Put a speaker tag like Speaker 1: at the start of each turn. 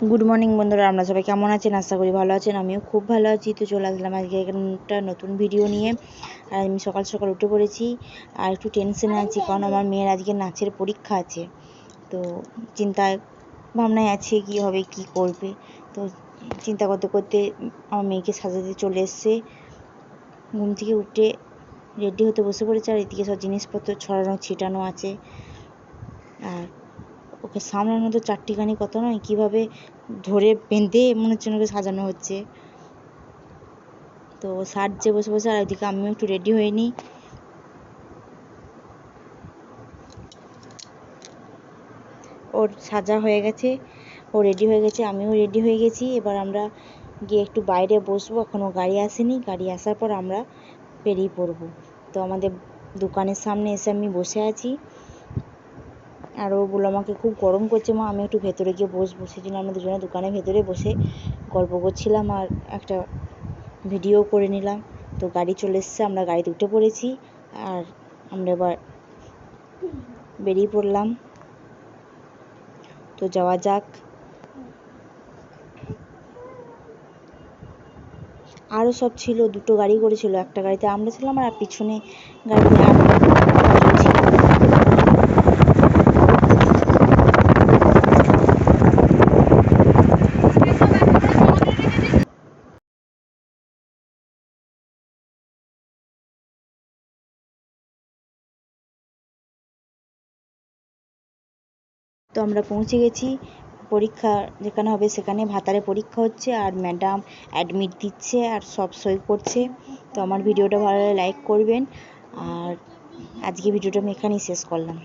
Speaker 1: Good morning বন্ধুরা, আমরা সবাই কেমন আছেন? আশা করি ভালো আছেন, আমিও খুব ভালো আছি। তো চলে আসলাম আজকে একটা নতুন ভিডিও নিয়ে। আর আমি সকাল সকাল উঠে পড়েছি, আর একটু টেনশনে আছি, কারণ আমার মেয়ের আজকে নাচের পরীক্ষা আছে। তো চিন্তায় ভাবনায় আছে, কী হবে, কী করবে? তো চিন্তা করতে করতে আমার মেয়েকে সাজাতে চলে এসছে। ঘুম থেকে উঠে রেডি হতে বসে পড়েছে, আর এদিকে সব জিনিসপত্র ছড়ানো, ছিটানো আছে। আর ওকে সামলানো তো চারটিখানি কথা নয়, কীভাবে ধরে বেঁধে মনে হচ্ছে ওকে সাজানো হচ্ছে। তো সাজছে বসে বসে, আর ওইদিকে আমিও একটু রেডি হয়ে ওর সাজা হয়ে গেছে, ও রেডি হয়ে গেছে, আমিও রেডি হয়ে গেছি। এবার আমরা গিয়ে একটু বাইরে বসবো এখনও গাড়ি আসেনি। গাড়ি আসার পর আমরা বেরিয়ে পড়ব। তো আমাদের দোকানের সামনে এসে আমি বসে আছি। আর ও বলল, আমাকে খুব গরম করছে মা, আমি একটু ভেতরে গিয়ে বসবো। সেই জন্য আমরা দুজনে দোকানের ভেতরে বসে গল্প করছিলাম আর একটা ভিডিও করে নিলাম। তো গাড়ি চলে এসছে, আমরা গাড়িতে উঠে পড়েছি আর আমরা এবার বেরিয়ে পড়লাম। তো যাওয়া যাক। আরও সব ছিল, দুটো গাড়ি করেছিল, একটা গাড়িতে আমরা ছিলাম আর পিছনে গাড়িতে আর ছিল তো আমরা পৌঁছে গেছি। পরীক্ষা যেখানে হবে সেখানে ভাতারে পরীক্ষা হচ্ছে আর ম্যাডাম অ্যাডমিট দিচ্ছে আর সব সই করছে। তো আমার ভিডিওটা ভালো লাগলে লাইক করবেন। আর আজকে ভিডিওটা আমি এখানেই শেষ করলাম।